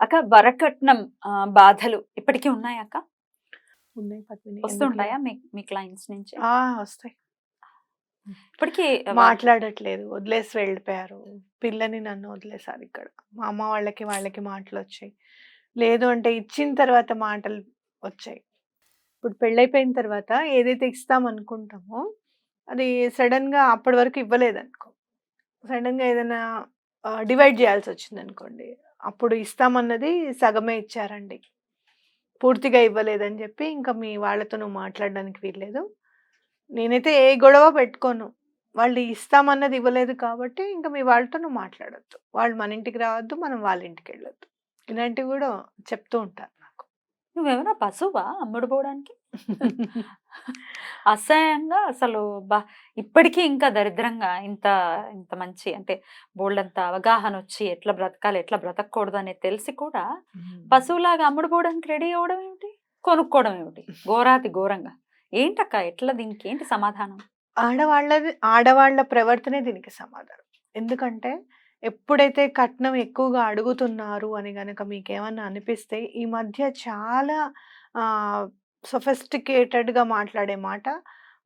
అక్క వరకట్నం బాధలు ఇప్పటికీ ఉన్నాయా అక్క? ఉన్నాయి వస్తుంటాయా మీ మీ క్లయింట్స్ నుంచి? వస్తాయి. ఇప్పటికీ మాట్లాడట్లేదు వదిలేసి వెళ్ళిపోయారు. పిల్లని నన్ను వదిలేసారు ఇక్కడ. మా అమ్మ వాళ్ళకి వాళ్ళకి మాటలు వచ్చాయి. లేదు అంటే ఇచ్చిన తర్వాత మాటలు వచ్చాయి. ఇప్పుడు పెళ్ళైపోయిన తర్వాత ఏదైతే ఇస్తాం అనుకుంటామో అది సడన్గా అప్పటి వరకు ఇవ్వలేదు అనుకో సడన్గా ఏదైనా డివైడ్ చేయాల్సి వచ్చింది అనుకోండి అప్పుడు ఇస్తామన్నది సగమే ఇచ్చారండి. పూర్తిగా ఇవ్వలేదని చెప్పి ఇంకా మీ వాళ్ళతో నువ్వు మాట్లాడడానికి వీల్లేదు. నేనైతే ఏ గొడవ పెట్టుకోను. వాళ్ళు ఇస్తామన్నది ఇవ్వలేదు కాబట్టి ఇంకా మీ వాళ్ళతో నువ్వు మాట్లాడొద్దు. వాళ్ళు మన ఇంటికి రావద్దు మనం వాళ్ళ ఇంటికి వెళ్ళొద్దు. ఇలాంటివి కూడా చెప్తూ ఉంటారు. నువ్వేమైనా పశువా అమ్ముడు పోవడానికి అసహ్యంగా అసలు బా ఇప్పటికీ ఇంకా దరిద్రంగా ఇంత ఇంత మంచి అంటే బోల్డంత అవగాహన వచ్చి ఎట్లా బ్రతకాలి ఎట్లా బ్రతకూడదు అనేది తెలిసి కూడా పశువులాగా అమ్ముడు పోవడానికి రెడీ అవ్వడం ఏమిటి? కొనుక్కోవడం ఏమిటి? ఘోరాతి ఘోరంగా. ఏంటక్క ఎట్లా దీనికి? ఏంటి సమాధానం? ఆడవాళ్ళది ఆడవాళ్ళ ప్రవర్తనే దీనికి సమాధానం. ఎందుకంటే ఎప్పుడైతే కట్నం ఎక్కువగా అడుగుతున్నారు అని గనక మీకేమన్నా అనిపిస్తే ఈ మధ్య చాలా సొఫిస్టికేటెడ్గా మాట్లాడే మాట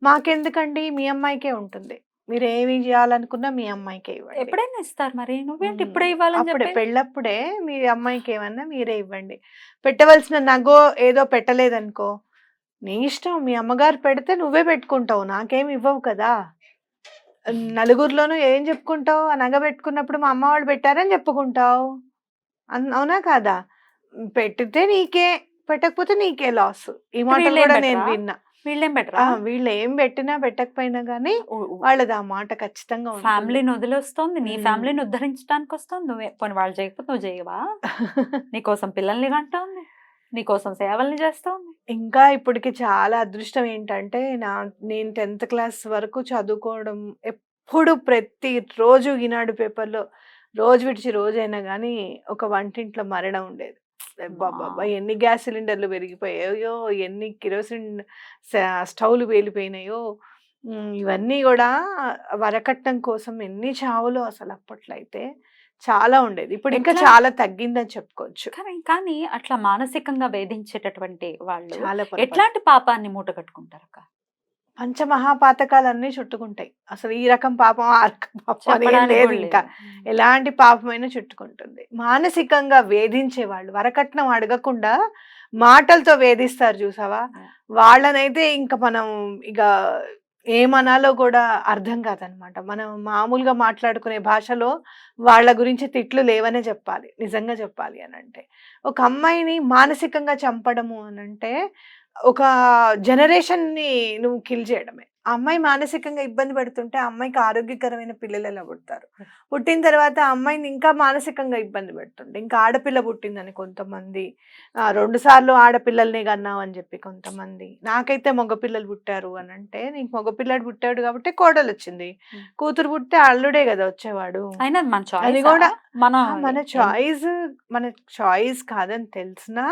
మాకెందుకండి? మీ అమ్మాయికే ఉంటుంది. మీరు ఏమి చేయాలనుకున్నా మీ అమ్మాయికే ఇవ్వండి. ఎప్పుడైనా ఇస్తారు మరి. నువ్వేంటి. ఇప్పుడే ఇవ్వాలని అప్పుడే పెళ్ళప్పుడే మీ అమ్మాయికి ఏమన్నా మీరే ఇవ్వండి. పెట్టవలసిన నగో ఏదో పెట్టలేదనుకో నీ ఇష్టం. మీ అమ్మగారు పెడితే నువ్వే పెట్టుకుంటావు. నాకేం ఇవ్వవు కదా? నలుగురిలోనూ ఏం చెప్పుకుంటావు? ఆ నగ పెట్టుకున్నప్పుడు మా అమ్మ వాళ్ళు పెట్టారని చెప్పుకుంటావు. అవునా కాదా? పెట్టితే నీకే పెట్టకపోతే నీకే లాస్. ఈ మాటలు వీళ్ళేం కూడా నేను పెట్టరా? విన్నా. వీళ్ళేం ఆ, బెటరా వీళ్ళు ఏం పెట్టినా పెట్టకపోయినా గానీ వాళ్ళది ఆ మాట ఖచ్చితంగా. ఫ్యామిలీని వదిలేస్తోంది నీ. ఫ్యామిలీని ఉద్ధరించడానికి వస్తుంది నువ్వే. పోనీ వాళ్ళు చేయకపోతే నువ్వు చేయవా? నీకోసం పిల్లల్ని కంటోంది. నీకోసం సేవల్ని చేస్తోంది? ఇంకా ఇప్పటికి చాలా అదృష్టం ఏంటంటే నా నేను టెన్త్ క్లాస్ వరకు చదువుకోవడం ఎప్పుడు ప్రతి రోజు ఈనాడు పేపర్లో రోజు విడిచి రోజైనా కానీ ఒక వంటింట్లో మరణం ఉండేది. బాబా ఎన్ని గ్యాస్ సిలిండర్లు పెరిగిపోయాయో ఎన్ని కిరోసిన్ స్టవ్లు పేలిపోయినాయో ఇవన్నీ కూడా వరకట్నం కోసం ఎన్ని చావులు అసలు అప్పట్లో అయితే చాలా ఉండేది ఇప్పుడు ఇంకా? చాలా తగ్గిందని చెప్పుకోవచ్చు కానీ కానీ అట్లా మానసికంగా వేధించేటటువంటి వాళ్ళు. ఎట్లాంటి పాపాన్ని మూట కట్టుకుంటారు అక్క పంచమహాపాతకాలన్నీ చుట్టుకుంటాయి అసలు ఈ రకం పాపం ఆ రకం పాపం లేదు ఇంకా. ఎలాంటి పాపమైనా చుట్టుకుంటుంది మానసికంగా వేధించే వాళ్ళు వరకట్నం అడగకుండా మాటలతో వేధిస్తారు చూసావా. వాళ్ళనైతే ఇంకా మనం ఇక ఏమనాలో కూడా అర్థం కాదనమాట. మనం మామూలుగా మాట్లాడుకునే భాషలో వాళ్ళ గురించి తిట్లు లేవనే చెప్పాలి నిజంగా చెప్పాలి అని అంటే. ఒక అమ్మాయిని మానసికంగా చంపడము అని అంటే ఒక జనరేషన్ని నువ్వు కిల్ చేయడమే. ఆ అమ్మాయి మానసికంగా ఇబ్బంది పడుతుంటే ఆ అమ్మాయికి ఆరోగ్యకరమైన పిల్లలు ఎలా పుడతారు పుట్టిన తర్వాత ఆ అమ్మాయిని ఇంకా మానసికంగా ఇబ్బంది పెడుతుండే. ఇంకా ఆడపిల్ల పుట్టిందని కొంతమంది రెండు సార్లు ఆడపిల్లల్ని కన్నావు అని చెప్పి కొంతమంది. నాకైతే మగపిల్లలు పుట్టారు అని అంటే నీకు మగపిల్లడు పుట్టాడు కాబట్టి కోడలు వచ్చింది. కూతురు పుట్టే అల్లుడే కదా వచ్చేవాడు. అది కూడా మన చాయిస్ మన చాయిస్ కాదని తెలిసినా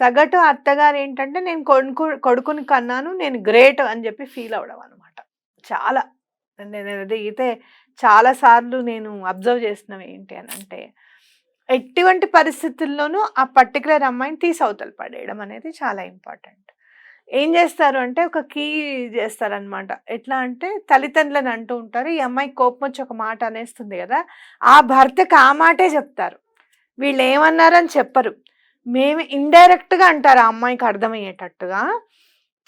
సగటు అత్తగారు ఏంటంటే నేను కొడుకు కొడుకుని కన్నాను నేను గ్రేట్ అని చెప్పి ఫీల్ అవడం అనమాట చాలా. నేను అయితే చాలా సార్లు నేను అబ్జర్వ్ చేసినవి ఏంటి అని అంటే ఎటువంటి పరిస్థితుల్లోనూ ఆ పర్టికులర్ అమ్మాయిని తీసి పడేయడం అనేది చాలా ఇంపార్టెంట్. ఏం చేస్తారు అంటే ఒక కీ చేస్తారనమాట ఎట్లా అంటే తల్లిదండ్రులను అంటూ ఉంటారు ఈ అమ్మాయి కోపం వచ్చి ఒక మాట అనేస్తుంది కదా ఆ భర్తకి ఆ మాటే చెప్తారు. వీళ్ళు ఏమన్నారని చెప్పరు. మేము ఇండైరెక్ట్గా అంటారు ఆ అమ్మాయికి అర్థమయ్యేటట్టుగా.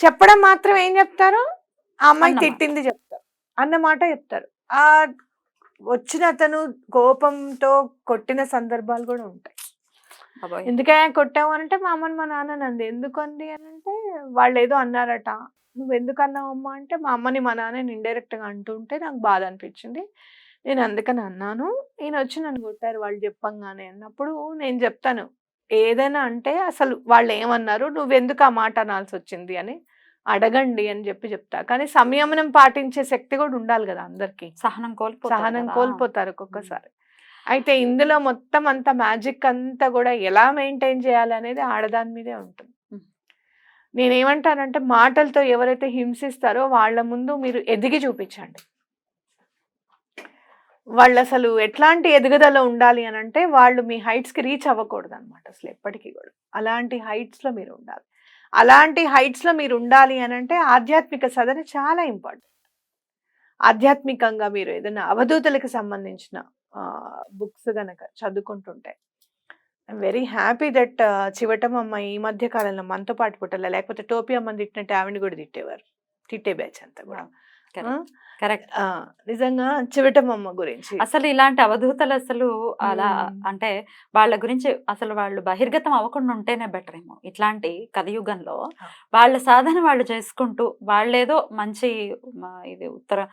చెప్పడం మాత్రం ఏం చెప్తారు? ఆ అమ్మాయి. తిట్టింది చెప్తారు. అన్నమాట చెప్తారు. ఆ వచ్చిన అతను కోపంతో కొట్టిన సందర్భాలు కూడా ఉంటాయి. ఎందుకయ్యా కొట్టావు అంటే మా అమ్మని మా నాన్న నంది ఎందుకు అంది అని అంటే వాళ్ళు ఏదో అన్నారట. నువ్వు ఎందుకు అన్నావు అమ్మా? అంటే మా అమ్మని మా నాన్నని ఇండైరెక్ట్గా అంటుంటే నాకు బాధ అనిపించింది. నేను అందుకని అన్నాను. ఈయన వచ్చి నన్ను కొట్టారు వాళ్ళు చెప్పంగానే. అన్నప్పుడు నేను చెప్తాను. ఏదైనా అంటే అసలు వాళ్ళు ఏమన్నారు నువ్వెందుకు ఆ మాట అనాల్సి వచ్చింది అని అడగండి అని చెప్పి చెప్తా. కానీ సంయమనం పాటించే శక్తి కూడా ఉండాలి కదా అందరికి. సహనం కోల్పో సహనం కోల్పోతారు ఒక్కొక్కసారి. అయితే ఇందులో మొత్తం అంత మ్యాజిక్ అంతా కూడా ఎలా మెయింటైన్ చేయాలి అనేది ఆడదాని మీదే ఉంటుంది. నేనేమంటానంటే మాటలతో ఎవరైతే హింసిస్తారో వాళ్ళ ముందు మీరు ఎదిగి చూపించండి. వాళ్ళు అసలు ఎట్లాంటి ఎదుగుదల ఉండాలి అని అంటే వాళ్ళు మీ హైట్స్కి కి రీచ్ అవ్వకూడదు అనమాట అసలు ఎప్పటికీ కూడా. అలాంటి హైట్స్లో మీరు ఉండాలి. అలాంటి హైట్స్లో మీరు ఉండాలి అని అంటే ఆధ్యాత్మిక సాధన చాలా ఇంపార్టెంట్. ఆధ్యాత్మికంగా మీరు ఏదైనా అవధూతలకు సంబంధించిన బుక్స్ కనుక చదువుకుంటుంటే I'm very happy that Chivatamma ఈ మధ్య కాలంలో మనతో పాటు పుట్టలే లేకపోతే టోపీ అమ్మని తిట్టినట్టు ఆవిడని కూడా తిట్టేవారు. తిట్టే బ్యాచ్ అంతా కూడా. కరెక్ట్. నిజంగా చివటమమ్మ గురించి. అసలు ఇలాంటి అవధూతలు అసలు అలా. అంటే వాళ్ళ గురించి అసలు వాళ్ళు బహిర్గతం అవ్వకుండా ఉంటేనే బెటర్ ఏమో. ఇట్లాంటి కలియుగంలో ఆ. వాళ్ళ సాధన వాళ్ళు చేసుకుంటూ వాళ్ళేదో మంచి ఇది ఉత్తర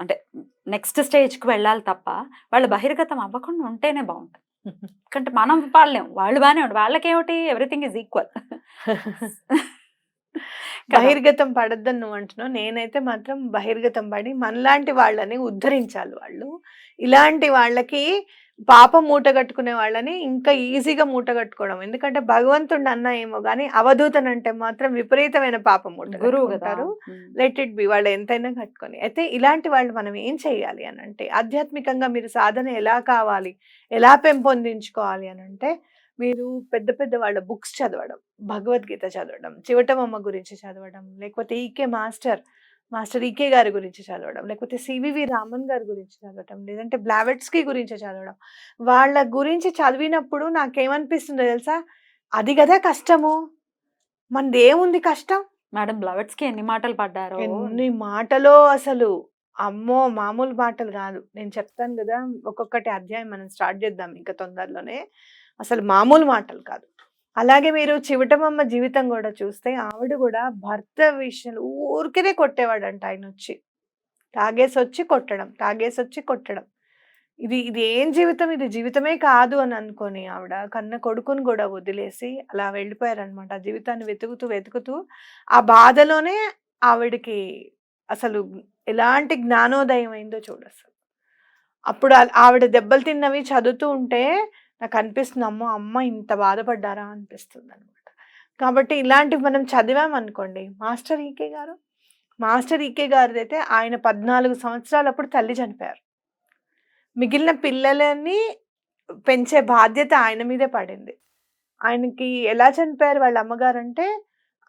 అంటే నెక్స్ట్కి వెళ్ళాలి తప్ప వాళ్ళు బహిర్గతం అవ్వకుండా ఉంటేనే బాగుంటుంది. ఎందుకంటే మనం వాళ్ళేం వాళ్ళు బాగానే ఉండు వాళ్ళకేమిటి? Everything is equal. బహిర్గతం పడద్దని నువ్వు అంటున్నావు. నేనైతే మాత్రం బహిర్గతం పడి మనలాంటి వాళ్ళని ఉద్ధరించాలి వాళ్ళు. ఇలాంటి వాళ్ళకి పాపం మూట కట్టుకునే వాళ్ళని ఇంకా ఈజీగా మూట కట్టుకోవడం. ఎందుకంటే భగవంతుడు అన్న ఏమో కానీ అవధూతన్ అంటే మాత్రం విపరీతమైన పాపం మూట గురువు మ్మ్. లెట్ ఇట్ బి వాళ్ళు ఎంతైనా కట్టుకొని. అయితే ఇలాంటి వాళ్ళు మనం ఏం చేయాలి అని అంటే ఆధ్యాత్మికంగా మీరు సాధన ఎలా కావాలి? ఎలా పెంపొందించుకోవాలి అని అంటే మీరు పెద్ద పెద్ద వాళ్ళ బుక్స్ చదవడం భగవద్గీత చదవడం చివటమమ్మ గురించి చదవడం లేకపోతే ఈకే మాస్టర్ మాస్టర్ ఈకే గారి గురించి చదవడం లేకపోతే సివివి రామన్ గారి గురించి చదవడం లేదంటే బ్లావెట్స్కి గురించి చదవడం. వాళ్ళ గురించి చదివినప్పుడు నాకేమనిపిస్తుందో తెలుసా? అది కదా కష్టము. మనది ఏముంది కష్టం? మేడం బ్లవెట్స్కి ఎన్ని మాటలు పడ్డారో. ఎన్ని మాటలో అసలు? అమ్మో! మామూలు మాటలు కాదు. నేను చెప్తాను కదా ఒక్కొక్కటి అధ్యాయం మనం స్టార్ట్ చేద్దాం ఇంకా తొందరలోనే. అసలు మామూలు మాటలు కాదు. అలాగే మీరు చివటమమ్మ జీవితం కూడా చూస్తే ఆవిడ కూడా భర్త విషయంలో ఊరికనే కొట్టేవాడంట ఆయన వచ్చి తాగేసి వచ్చి కొట్టడం తాగేసి వచ్చి కొట్టడం. ఇది ఇది ఏం జీవితం? ఇది జీవితమే కాదు అని అనుకొని ఆవిడ కన్న కొడుకుని కూడా వదిలేసి అలా వెళ్ళిపోయారనమాట ఆ జీవితాన్ని వెతుకుతూ వెతుకుతూ ఆ బాధలోనే ఆవిడకి అసలు ఎలాంటి జ్ఞానోదయం అయిందో చూడచ్చు అప్పుడు ఆవిడ దెబ్బలు తిన్నవి చదువుతూ ఉంటే నాకు అనిపిస్తుంది అమ్మో అమ్మ ఇంత బాధపడ్డారా అనిపిస్తుంది అనమాట కాబట్టి ఇలాంటివి మనం చదివామనుకోండి మాస్టర్ ఈకే గారు మాస్టర్ ఈకే గారిది అయితే ఆయన పద్నాలుగు సంవత్సరాలు అప్పుడు తల్లి చనిపోయారు. మిగిలిన పిల్లలని పెంచే బాధ్యత ఆయన మీదే పడింది. ఆయనకి ఎలా చనిపోయారు వాళ్ళ అమ్మగారు అంటే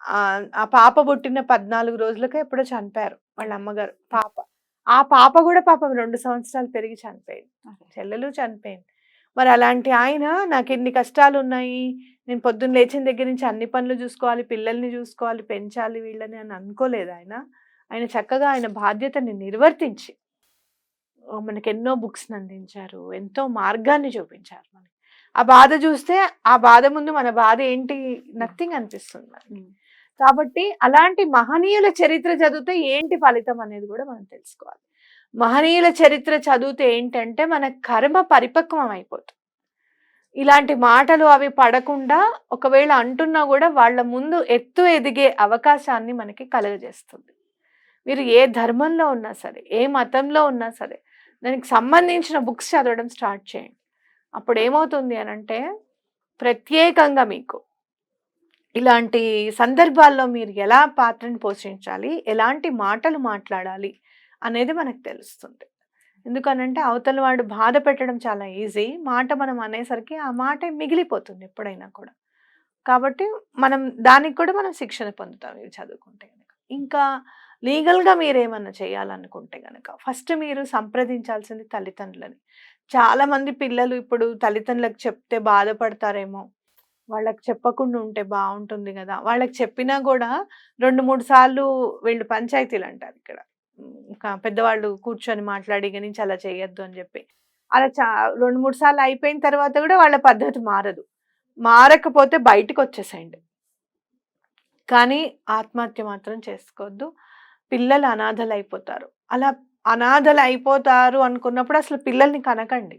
ఆ ఆ పాప పుట్టిన పద్నాలుగు రోజులకే ఎప్పుడో చనిపోయారు వాళ్ళ అమ్మగారు పాప. ఆ పాప కూడా పాపం రెండు సంవత్సరాలు పెరిగి చనిపోయింది. చెల్లెలు చనిపోయింది. మరి అలాంటి ఆయన నాకు ఎన్ని కష్టాలు ఉన్నాయి నేను పొద్దున్న లేచిన దగ్గర నుంచి అన్ని పనులు చూసుకోవాలి పిల్లల్ని చూసుకోవాలి పెంచాలి వీళ్ళని అని అనుకోలేదు ఆయన. ఆయన చక్కగా ఆయన బాధ్యతని నిర్వర్తించి మనకి ఎన్నో బుక్స్ అందించారు ఎంతో మార్గాన్ని చూపించారు మనకి. ఆ బాధ చూస్తే ఆ బాధ ముందు మన బాధ ఏంటి? నథింగ్ అనిపిస్తుంది మనకి. కాబట్టి అలాంటి మహనీయుల చరిత్ర చదివితే ఏంటి ఫలితం అనేది కూడా మనం తెలుసుకోవాలి. మహనీయుల చరిత్ర చదివితే ఏంటంటే మన కర్మ పరిపక్వం అయిపోతుంది. ఇలాంటి మాటలు అవి పడకుండా ఒకవేళ అంటున్నా కూడా వాళ్ళ ముందు ఎత్తు ఎదిగే అవకాశాన్ని మనకి కలుగజేస్తుంది. మీరు ఏ ధర్మంలో ఉన్నా సరే ఏ మతంలో ఉన్నా సరే దానికి సంబంధించిన బుక్స్ చదవడం స్టార్ట్ చేయండి. అప్పుడు ఏమవుతుంది అని అంటే ప్రత్యేకంగా మీకు ఇలాంటి సందర్భాల్లో మీరు ఎలా పాత్రను పోషించాలి ఎలాంటి మాటలు మాట్లాడాలి అనేది మనకు తెలుస్తుంది. ఎందుకనంటే అవతల వాడు బాధ పెట్టడం చాలా ఈజీ. మాట మనం అనేసరికి ఆ మాట మిగిలిపోతుంది ఎప్పుడైనా కూడా. కాబట్టి మనం దానికి కూడా మనం శిక్షణ పొందుతాం ఇవి చదువుకుంటే కనుక ఇంకా లీగల్గా మీరు ఏమన్నా చేయాలనుకుంటే కనుక ఫస్ట్ మీరు సంప్రదించాల్సింది తల్లిదండ్రులని. చాలామంది పిల్లలు ఇప్పుడు తల్లిదండ్రులకు చెప్తే బాధపడతారేమో. వాళ్ళకి చెప్పకుండా ఉంటే బాగుంటుంది కదా. వాళ్ళకి చెప్పినా కూడా రెండు మూడు సార్లు వీళ్ళు పంచాయతీలు అంటారు ఇక్కడ. పెద్దవాళ్ళు కూర్చొని మాట్లాడి ఇక నుంచి అలా చేయొద్దు అని చెప్పి. అలా చా రెండు మూడు సార్లు అయిపోయిన తర్వాత కూడా వాళ్ళ పద్ధతి మారదు. మారకపోతే బయటకు వచ్చేసేయండి కానీ ఆత్మహత్య మాత్రం చేసుకోవద్దు. పిల్లలు అనాథలు అయిపోతారు అలా అనాథలు అయిపోతారు అనుకున్నప్పుడు అసలు పిల్లల్ని కనకండి.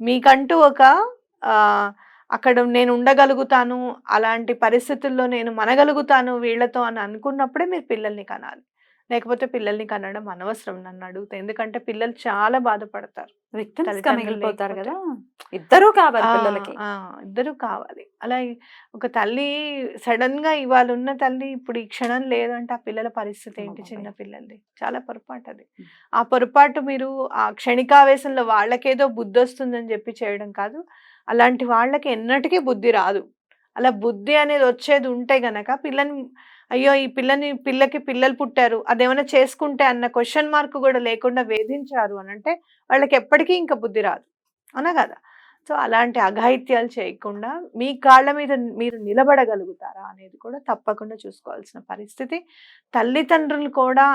మీకంటూ ఒక అక్కడ నేను ఉండగలుగుతాను అలాంటి పరిస్థితుల్లో నేను మనగలుగుతాను వీళ్ళతో అని అనుకున్నప్పుడే మీరు పిల్లల్ని కనాలి. లేకపోతే పిల్లల్ని కనడం అనవసరం నన్ను అడిగితే. ఎందుకంటే పిల్లలు చాలా బాధపడతారు మిగిలిపోతారు కదా! ఇద్దరూ కావాలి పిల్లలకి. ఇద్దరు కావాలి. అలా ఒక తల్లి సడన్గా ఇవాళ ఉన్న తల్లి ఇప్పుడు ఈ క్షణం లేదంటే ఆ పిల్లల పరిస్థితి ఏంటి. చిన్న పిల్లలది? చాలా పొరపాటు అది. ఆ పొరపాటు మీరు ఆ క్షణికావేశంలో వాళ్ళకేదో బుద్ధి వస్తుందని చెప్పి చేయడం కాదు. అలాంటి వాళ్ళకి ఎన్నటికీ బుద్ధి రాదు. అలా బుద్ధి అనేది వచ్చేది ఉంటే గనక పిల్లని అయ్యో ఈ పిల్లని పిల్లకి పిల్లలు పుట్టారు. అదేమైనా చేసుకుంటే అన్న క్వశ్చన్ మార్క్ కూడా లేకుండా వేధించారు అని అంటే వాళ్ళకి ఎప్పటికీ ఇంకా బుద్ధి రాదు. అనా కదా? సో అలాంటి అఘాయిత్యాలు చేయకుండా మీ కాళ్ళ మీద మీరు నిలబడగలుగుతారా అనేది కూడా తప్పకుండా చూసుకోవాల్సిన పరిస్థితి. తల్లిదండ్రులు కూడా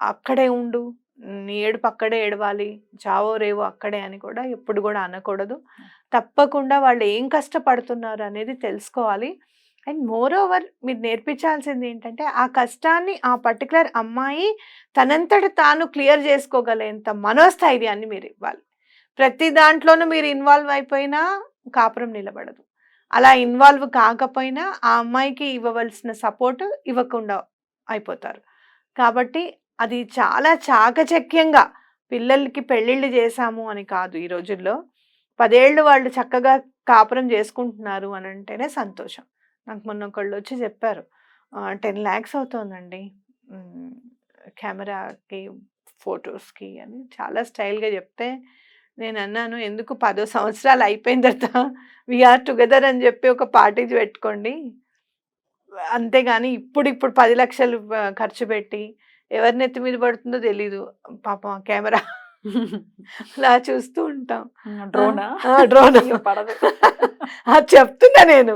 అక్కడే ఉండు నీ ఏడుపు అక్కడే ఏడవాలి చావో రేవో అక్కడే అని కూడా ఎప్పుడు కూడా అనకూడదు. తప్పకుండా వాళ్ళు ఏం కష్టపడుతున్నారు అనేది తెలుసుకోవాలి. అండ్ మోర్ ఓవర్ మీరు నేర్పించాల్సింది ఏంటంటే ఆ కష్టాన్ని ఆ పర్టికులర్ అమ్మాయి తనంతట తాను క్లియర్ చేసుకోగలేంత మనోస్థైర్యాన్ని మీరు ఇవ్వాలి. ప్రతి దాంట్లోనూ మీరు ఇన్వాల్వ్ అయిపోయినా కాపురం నిలబడదు. అలా ఇన్వాల్వ్ కాకపోయినా ఆ అమ్మాయికి ఇవ్వవలసిన సపోర్ట్ ఇవ్వకుండా అయిపోతారు. కాబట్టి అది చాలా చాకచక్యంగా పిల్లలకి పెళ్ళిళ్ళు చేశాము అని కాదు ఈ రోజుల్లో. పదేళ్ళు వాళ్ళు చక్కగా కాపురం చేసుకుంటున్నారు అని అంటేనే సంతోషం. నాకు మొన్న ఒకళ్ళు వచ్చి చెప్పారు టెన్ ల్యాక్స్ అవుతుందండి. కెమెరాకి ఫొటోస్కి అని చాలా స్టైల్గా చెప్తే నేను అన్నాను ఎందుకు పదో సంవత్సరాలు అయిపోయిన తర్వాత వీఆర్ టుగెదర్ అని చెప్పి ఒక పార్టీ పెట్టుకోండి. అంతేగాని ఇప్పుడు ఇప్పుడు పది లక్షలు ఖర్చు పెట్టి ఎవరి నెత్తి మీద పడుతుందో తెలీదు. పాపం కెమెరా అలా చూస్తూ ఉంటాం. డ్రోనా? ఆ, డ్రోన్. పడదు. అది చెప్తున్నా నేను.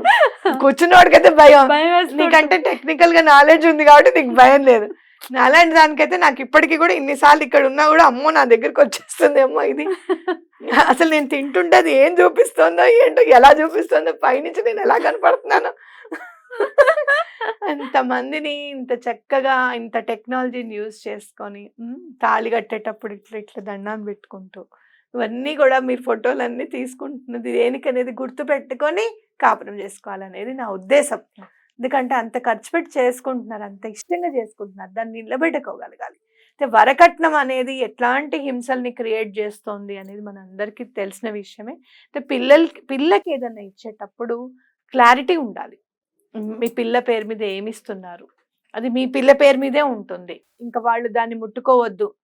కూర్చున్నవాడికైతే భయం. నీకంటే టెక్నికల్గా నాలెడ్జ్ ఉంది కాబట్టి నీకు భయం లేదు. అలాంటి దానికైతే నాకు ఇప్పటికీ కూడా ఇన్నిసార్లు ఇక్కడ ఉన్నా కూడా అమ్మో నా దగ్గరికి వచ్చేస్తుందేమో ఇది. అసలు నేను తింటుంటే అది ఏం చూపిస్తుందో ఏంటో ఎలా చూపిస్తుందో పైనుంచి నేను ఎలా కనపడుతున్నాను. అంతమందిని ఇంత చక్కగా ఇంత టెక్నాలజీని యూజ్ చేసుకొని తాళి కట్టేటప్పుడు ఇట్లా ఇట్లా దండం పెట్టుకుంటూ ఇవన్నీ కూడా మీరు ఫోటోలన్నీ తీసుకుంటున్నది దేనికనేది గుర్తు పెట్టుకొని కాపురం చేసుకోవాలనేది నా ఉద్దేశం. ఎందుకంటే అంత ఖర్చు పెట్టి చేసుకుంటున్నారు అంత ఇష్టంగా చేసుకుంటున్నారు దాన్ని నిలబెట్టుకోగలగాలి. అయితే వరకట్నం అనేది ఎట్లాంటి హింసల్ని క్రియేట్ చేస్తోంది అనేది మన అందరికీ తెలిసిన విషయమే. అయితే పిల్లలకి పిల్లకి ఏదైనా ఇచ్చేటప్పుడు క్లారిటీ ఉండాలి. మీ పిల్ల పేరు మీద ఏమి ఇస్తున్నారు అది మీ పిల్ల పేరు మీదే ఉంటుంది. ఇంకా వాళ్ళు దాన్ని ముట్టుకోవద్దు.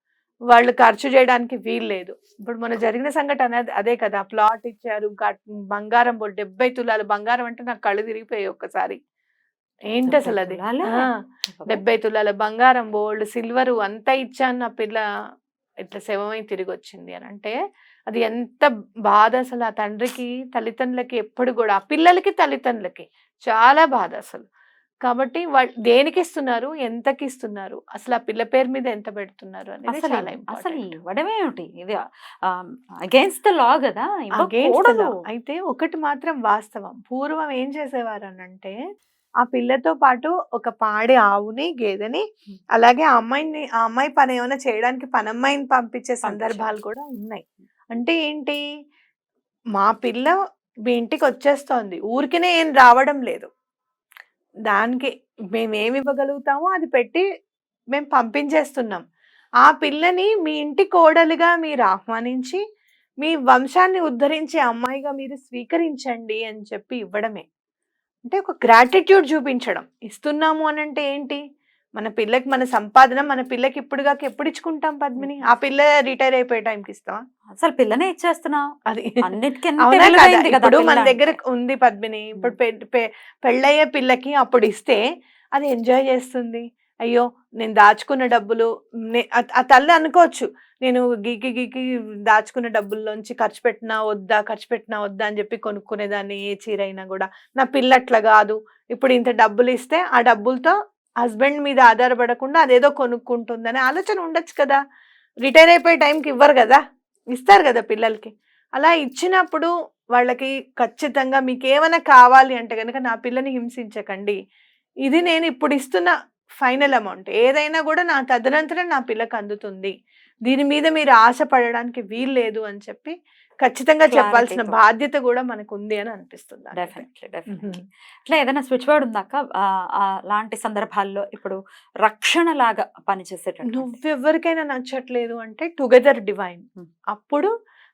వాళ్ళు ఖర్చు చేయడానికి వీలు లేదు. ఇప్పుడు మన జరిగిన సంఘటన అదే- కదా. ప్లాట్ ఇచ్చారు బంగారం బోల్ డెబ్బై తులాలు. బంగారం అంటే నాకు కళ్ళు తిరిగిపోయాయి ఒక్కసారి. ఏంటి అసలు అది? డెబ్బై తులాల. బంగారం బోల్డ్ సిల్వర్ అంతా ఇచ్చాను నా పిల్ల. ఇట్లా శవమై తిరిగి వచ్చింది అని. అంటే అది ఎంత బాధ అసలు ఆ తండ్రికి తల్లిదండ్రులకి ఎప్పుడు కూడా ఆ పిల్లలకి తల్లిదండ్రులకి చాలా బాధ అసలు కాబట్టి వాళ్ళు దేనికి ఇస్తున్నారు ఎంతకి ఇస్తున్నారు అసలు ఆ పిల్ల పేరు మీద ఎంత పెడుతున్నారు అనేది అసలు చాలా అసలు ఇంపార్టెంట్. ఇవ్వడమేమిటి ఇది అగేన్స్ట్ ద లా కదా. అయితే ఒకటి మాత్రం వాస్తవం. పూర్వం ఏం చేసేవారు అని అంటే ఆ పిల్లతో పాటు ఒక పాడి ఆవుని గేదెని. అలాగే ఆ అమ్మాయిని ఆ అమ్మాయి పని ఏమైనా చేయడానికి పనమ్మాయిని పంపించే సందర్భాలు కూడా ఉన్నాయి. అంటే ఏంటి? మా పిల్ల మీ ఇంటికి వచ్చేస్తోంది ఊరికినే ఏం రావడం లేదు. దానికి మేము ఏమి ఇవ్వగలుగుతామో అది పెట్టి మేము పంపించేస్తున్నాం. ఆ పిల్లని మీ ఇంటి కోడలుగా మీరు ఆహ్వానించి మీ వంశాన్ని ఉద్ధరించే అమ్మాయిగా మీరు స్వీకరించండి అని చెప్పి ఇవ్వడమే. అంటే ఒక గ్రాటిట్యూడ్ చూపించడం. ఇస్తున్నాము అని అంటే ఏంటి? మన పిల్లకి మన సంపాదన మన పిల్లకి ఇప్పుడుగాక ఎప్పుడు ఇచ్చుకుంటాం పద్మిని? ఆ పిల్ల రిటైర్ అయిపోయే టైంకి ఇస్తావా? అసలు పిల్లనే ఇచ్చేస్తున్నావు అది. కదా? ఇప్పుడు మన దగ్గర. ఉంది పద్మిని. ఇప్పుడు పెళ్ళయ్యే పిల్లకి అప్పుడు ఇస్తే అది ఎంజాయ్ చేస్తుంది. అయ్యో నేను దాచుకున్న డబ్బులు ఆ- తల్లి అనుకోవచ్చు. నేను గీకి గీకి దాచుకున్న డబ్బుల్లోంచి ఖర్చు పెట్టినా వద్దా ఖర్చు పెట్టినా వద్దా అని చెప్పి కొనుక్కునేదాన్ని ఏ చీర అయినా కూడా. నా పిల్ల అట్లా కాదు. ఇప్పుడు ఇంత డబ్బులు ఇస్తే ఆ డబ్బులతో హస్బెండ్ మీద ఆధారపడకుండా అదేదో కొనుక్కుంటుందనే ఆలోచన ఉండొచ్చు కదా. రిటైర్ అయిపోయే టైంకి ఇవ్వరు కదా. ఇస్తారు కదా పిల్లలకి. అలా ఇచ్చినప్పుడు వాళ్ళకి ఖచ్చితంగా మీకు ఏమైనా కావాలి అంటే కనుక నా పిల్లని హింసించకండి. ఇది నేను ఇప్పుడు ఇస్తున్న ఫైనల్ అమౌంట్. ఏదైనా కూడా నా తదనంతరం నా పిల్లకి అందుతుంది. దీని మీద మీరు ఆశపడడానికి వీల్లేదు వీలు లేదు అని చెప్పి ఖచ్చితంగా చెప్పాల్సిన. బాధ్యత కూడా మనకు ఉంది అని అనిపిస్తుంది. Definitely definitely. అట్లా ఏదైనా స్విచ్ వర్డ్ ఉందాక అలాంటి సందర్భాల్లో ఇప్పుడు రక్షణ లాగా పనిచేసేటట్టు నువ్వెవరికైనా నచ్చట్లేదు అంటే టుగెదర్ డివైన్. అప్పుడు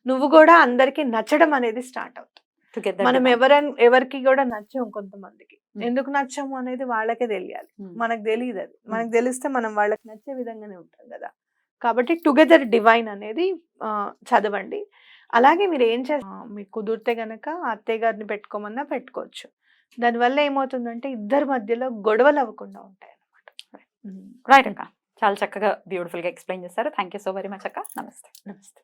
నువ్వు కూడా అందరికి నచ్చడం అనేది స్టార్ట్ అవుతుంది. టుగెదర్ మనం ఎవరైనా ఎవరికి కూడా నచ్చం కొంతమందికి. ఎందుకు నచ్చము అనేది వాళ్ళకే తెలియాలి. మనకు తెలియదు అది. మనకు తెలిస్తే మనం వాళ్ళకి నచ్చే విధంగానే ఉంటాం కదా. కాబట్టి టుగెదర్ డివైన్ అనేది చదవండి. అలాగే మీరు ఏం చేస్తారు మీకు కుదిరితే గనక అత్తయ్య గారిని పెట్టుకోమన్నా పెట్టుకోవచ్చు. దానివల్ల ఏమవుతుందంటే ఇద్దరి మధ్యలో గొడవలు అవ్వకుండా ఉంటాయి అన్నమాట రైట్ అక్క. చాలా చక్కగా బ్యూటిఫుల్గా ఎక్స్ప్లెయిన్ చేస్తారు thank you so very much అక్క. నమస్తే. నమస్తే.